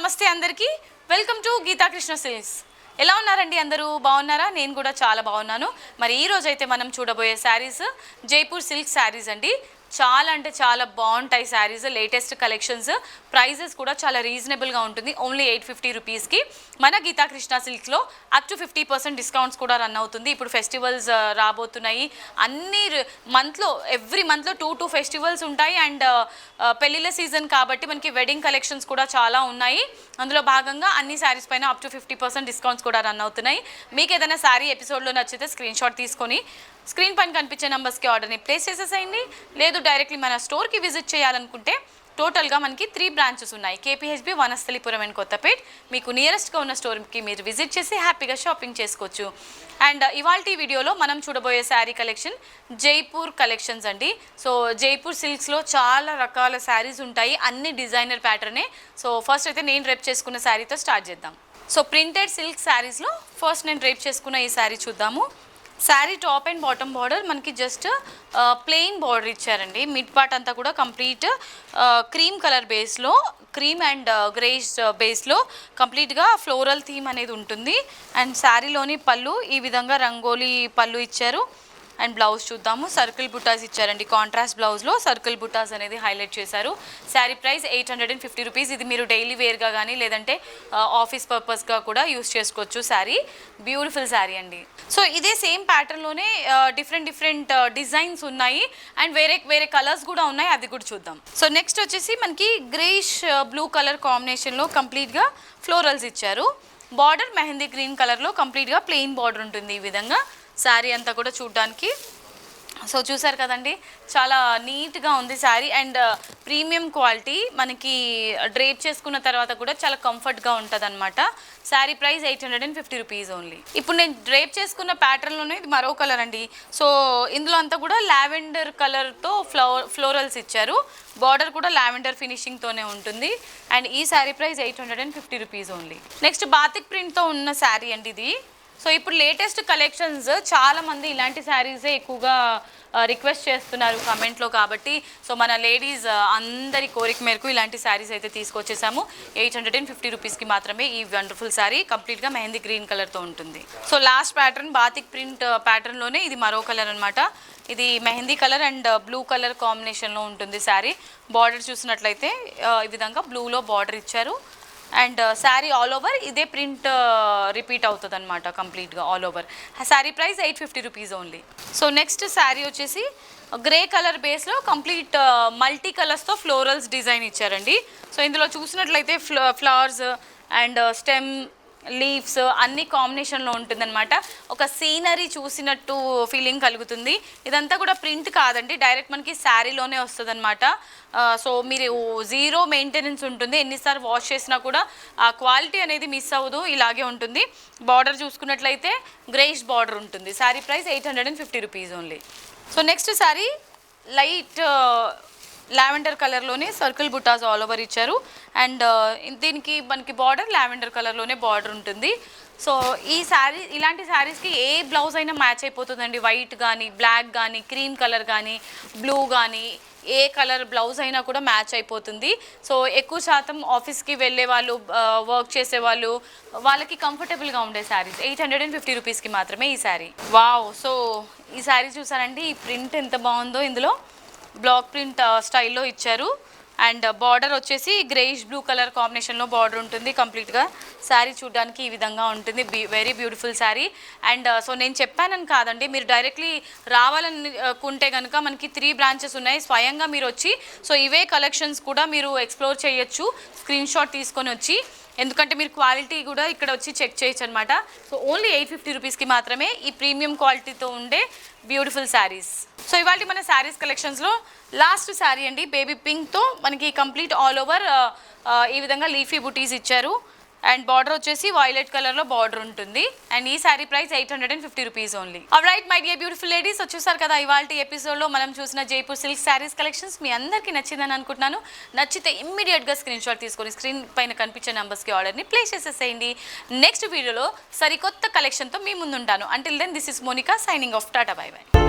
నమస్తే అందరికీ. Welcome to Geetha Krishna series ఎలా ఉన్నారండి అందరూ? బాగున్నారా? నేను కూడా చాలా బాగున్నాను. మరి ఈ రోజైతే మనం చూడబోయే శారీస్ జైపూర్ సిల్క్ శారీస్ అండి. చాలా అంటే చాలా బాగుంటాయి శారీస్ లేటెస్ట్ కలెక్షన్స్ ప్రైజెస్ కూడా చాలా రీజనబుల్గా ఉంటుంది. ఓన్లీ ఎయిట్ ఫిఫ్టీ రూపీస్కి మన Geethakrishna సిల్క్స్లో up to fifty percent discounts కూడా రన్ అవుతుంది. ఇప్పుడు ఫెస్టివల్స్ uh, రాబోతున్నాయి. అన్ని మంత్లో ఎవ్రీ మంత్లో టూ టూ ఫెస్టివల్స్ ఉంటాయి. అండ్ uh, uh, పెళ్ళిళ్ళ సీజన్ కాబట్టి మనకి వెడ్డింగ్ కలెక్షన్స్ కూడా చాలా ఉన్నాయి. అందులో భాగంగా అన్ని శారీస్ పైన up to fifty percent discounts కూడా రన్ అవుతున్నాయి. మీకు ఏదైనా శారీ ఎపిసోడ్లో నచ్చితే స్క్రీన్ షాట్ తీసుకొని స్క్రీన్ పైన కనిపించే నెంబర్స్కి ఆర్డర్ని ప్లేస్ చేసేసేయండి. లేదు డైరెక్ట్లీ మన స్టోర్కి విజిట్ చేయాలనుకుంటే టోటల్గా మనకి త్రీ బ్రాంచెస్ ఉన్నాయి. కేపీహెచ్బి వనస్థలిపురం అండ్ కొత్తపేట్. మీకు నియరెస్ట్గా ఉన్న స్టోర్కి మీరు విజిట్ చేసి హ్యాపీగా షాపింగ్ చేసుకోవచ్చు. అండ్ ఇవాళ వీడియోలో మనం చూడబోయే శారీ కలెక్షన్ జైపూర్ కలెక్షన్స్ అండి. సో జైపూర్ సిల్క్స్లో చాలా రకాల శారీస్ ఉంటాయి. అన్ని డిజైనర్ ప్యాటర్నే. సో ఫస్ట్ అయితే నేను రేప్ చేసుకున్న శారీతో స్టార్ట్ చేద్దాం. సో ప్రింటెడ్ సిల్క్ శారీస్లో ఫస్ట్ నేను రేప్ చేసుకున్న ఈ శారీ చూద్దాము. Sari top and bottom border మనకి జస్ట్ ప్లెయిన్ బార్డర్ ఇచ్చారండి. మిడ్ పార్ట్ అంతా కూడా కంప్లీట్ క్రీమ్ కలర్ బేస్లో క్రీమ్ అండ్ గ్రేష్ బేస్లో కంప్లీట్గా ఫ్లోరల్ థీమ్ అనేది ఉంటుంది. అండ్ శారీలోని పళ్ళు ఈ విధంగా రంగోలీ పళ్ళు ఇచ్చారు. అండ్ బ్లౌజ్ చూద్దాము. సర్కిల్ బుటాస్ ఇచ్చారండి. కాంట్రాస్ట్ బ్లౌజ్లో సర్కిల్ బుటాస్ అనేది హైలైట్ చేశారు. Sari price eight hundred and fifty rupees. ఇది మీరు డైలీ వేర్గా కానీ లేదంటే ఆఫీస్ పర్పస్గా కూడా యూస్ చేసుకోవచ్చు శారీ. బ్యూటిఫుల్ శారీ అండి. సో ఇదే సేమ్ ప్యాటర్న్లోనే డిఫరెంట్ డిఫరెంట్ డిజైన్స్ ఉన్నాయి. అండ్ వేరే వేరే కలర్స్ కూడా ఉన్నాయి. అది కూడా చూద్దాం. సో నెక్స్ట్ వచ్చేసి మనకి గ్రేష్ బ్లూ కలర్ కాంబినేషన్లో కంప్లీట్గా ఫ్లోరల్స్ ఇచ్చారు. బార్డర్ మెహందీ గ్రీన్ కలర్లో కంప్లీట్గా ప్లెయిన్ బార్డర్ ఉంటుంది ఈ విధంగా. శారీ అంతా కూడా చూడడానికి సో చూసారు కదండి చాలా నీట్గా ఉంది sari. And uh, premium quality మనకి డ్రేప్ చేసుకున్న తర్వాత కూడా చాలా కంఫర్ట్గా ఉంటుంది అనమాట sari price eight hundred and fifty rupees only. ఇప్పుడు నేను డ్రేప్ చేసుకున్న ప్యాటర్న్లోనే ఇది మరో కలర్ అండి. సో ఇందులో అంతా కూడా లావెండర్ కలర్తో ఫ్లవర్ ఫ్లోరల్స్ ఇచ్చారు. బార్డర్ కూడా లావెండర్ ఫినిషింగ్తోనే ఉంటుంది. అండ్ ఈ sari price eight hundred and fifty rupees only. Next batik ప్రింట్తో ఉన్న శారీ అండి ఇది. సో ఇప్పుడు లేటెస్ట్ కలెక్షన్స్ చాలా మంది ఇలాంటి శారీసే ఎక్కువగా రిక్వెస్ట్ చేస్తున్నారు కమెంట్లో కాబట్టి. సో మన లేడీస్ అందరి కోరిక మేరకు ఇలాంటి శారీస్ అయితే తీసుకొచ్చేసాము. ఎయిట్ హండ్రెడ్ అండ్ ఫిఫ్టీ రూపీస్కి మాత్రమే ఈ వండర్ఫుల్ శారీ కంప్లీట్గా మెహందీ గ్రీన్ కలర్తో ఉంటుంది. So last pattern batik print ప్యాటర్న్లోనే ఇది మరో కలర్ అనమాట ఇది mehndi colour and blue colour కాంబినేషన్లో ఉంటుంది శారీ బార్డర్ చూసినట్లయితే ఈ విధంగా బ్లూలో బార్డర్ ఇచ్చారు. అండ్ శారీ ఆల్ ఓవర్ ఇదే ప్రింట్ రిపీట్ అవుతుంది అనమాట కంప్లీట్గా all over sari price eight fifty rupees only so next sari వచ్చేసి గ్రే కలర్ బేస్లో కంప్లీట్ మల్టీ కలర్స్తో ఫ్లోరల్స్ డిజైన్ ఇచ్చారండి. సో ఇందులో చూసినట్లయితే ఫ్ల ఫ్లవర్స్ అండ్ స్టెమ్ లీవ్స్ అన్ని కాంబినేషన్లో ఉంటుందన్నమాట. ఒక సీనరీ చూసినట్టు ఫీలింగ్ కలుగుతుంది. ఇదంతా కూడా ప్రింట్ కాదండి డైరెక్ట్ మనకి శారీలోనే వస్తుంది అనమాట సో మీరు జీరో మెయింటెనెన్స్ ఉంటుంది ఎన్నిసార్లు వాష్ చేసినా కూడా ఆ క్వాలిటీ అనేది మిస్ అవ్వదు ఇలాగే ఉంటుంది. బార్డర్ చూసుకున్నట్లయితే గ్రేష్ బార్డర్ ఉంటుంది. Sari price eight hundred and fifty rupees only. So next sari light lavender కలర్లోనే సర్కిల్ బుటాస్ ఆల్ ఓవర్ ఇచ్చారు. అండ్ uh, దీనికి మనకి బార్డర్ లావెండర్ కలర్లోనే బార్డర్ ఉంటుంది. సో ఈ శారీ ఇలాంటి శారీస్కి ఏ బ్లౌజ్ అయినా మ్యాచ్ అయిపోతుందండి. వైట్ కానీ బ్లాక్ కానీ క్రీమ్ కలర్ కానీ బ్లూ కానీ ఏ కలర్ బ్లౌజ్ అయినా కూడా మ్యాచ్ అయిపోతుంది. సో ఎక్కువ శాతం ఆఫీస్కి వెళ్ళే వాళ్ళు uh, వర్క్ చేసే వాళ్ళు వాళ్ళకి కంఫర్టబుల్గా ఉండే saris eight hundred and fifty రూపీస్కి మాత్రమే ఈ శారీ వావ్ సో ఈ శారీ చూసారండి? ఈ ప్రింట్ ఎంత బాగుందో ఇందులో. బ్లాక్ ప్రింట్ స్టైల్లో ఇచ్చారు. అండ్ బార్డర్ వచ్చేసి గ్రేష్ బ్లూ కలర్ కాంబినేషన్లో బార్డర్ ఉంటుంది కంప్లీట్గా. శారీ చూడడానికి ఈ విధంగా ఉంటుంది. Very beautiful sari. And so నేను చెప్పానని కాదండి. మీరు డైరెక్ట్లీ రావాలనుకుంటే కనుక మనకి త్రీ బ్రాంచెస్ ఉన్నాయి. స్వయంగా మీరు వచ్చి సో ఇవే కలెక్షన్స్ కూడా మీరు ఎక్స్ప్లోర్ చేయొచ్చు. స్క్రీన్ షాట్ తీసుకొని వచ్చి. ఎందుకంటే మీరు క్వాలిటీ కూడా ఇక్కడ వచ్చి చెక్ చేయొచ్చు అనమాట సో ఓన్లీ ఎయిట్ ఫిఫ్టీ రూపీస్కి మాత్రమే ఈ ప్రీమియం క్వాలిటీతో ఉండే బ్యూటిఫుల్ శారీస్. సో ఇవాళ మన శారీస్ కలెక్షన్స్లో లాస్ట్ శారీ అండి బేబీ పింక్తో మనకి కంప్లీట్ ఆల్ ఓవర్ ఈ విధంగా లీఫీ బుటీస్ ఇచ్చారు. అండ్ బార్డర్ వచ్చేసి వైలెట్ కలర్లో బార్డర్ ఉంటుంది. అండ్ ఈ sari price eight hundred and fifty rupees only. Right my dear beautiful ladies వచ్చేసారు కదా ఇవాళ ఎపిసోడ్లో మనం చూసిన జైపూర్ సిల్క్ సారీస్ కలెక్షన్స్ మీ అందరికీ నచ్చిందని అనుకుంటున్నాను. నచ్చితే ఇమ్మీడియట్గా స్క్రీన్ షాట్ తీసుకొని స్క్రీన్ పైన కనిపించే నెంబర్స్కి ఆర్డర్ని ప్లేస్ చేసేసేయండి. నెక్స్ట్ వీడియోలో సరికొత్త కలెక్షన్తో మీ ముందుంటాను. Until then this is Monika signing off tata bye bye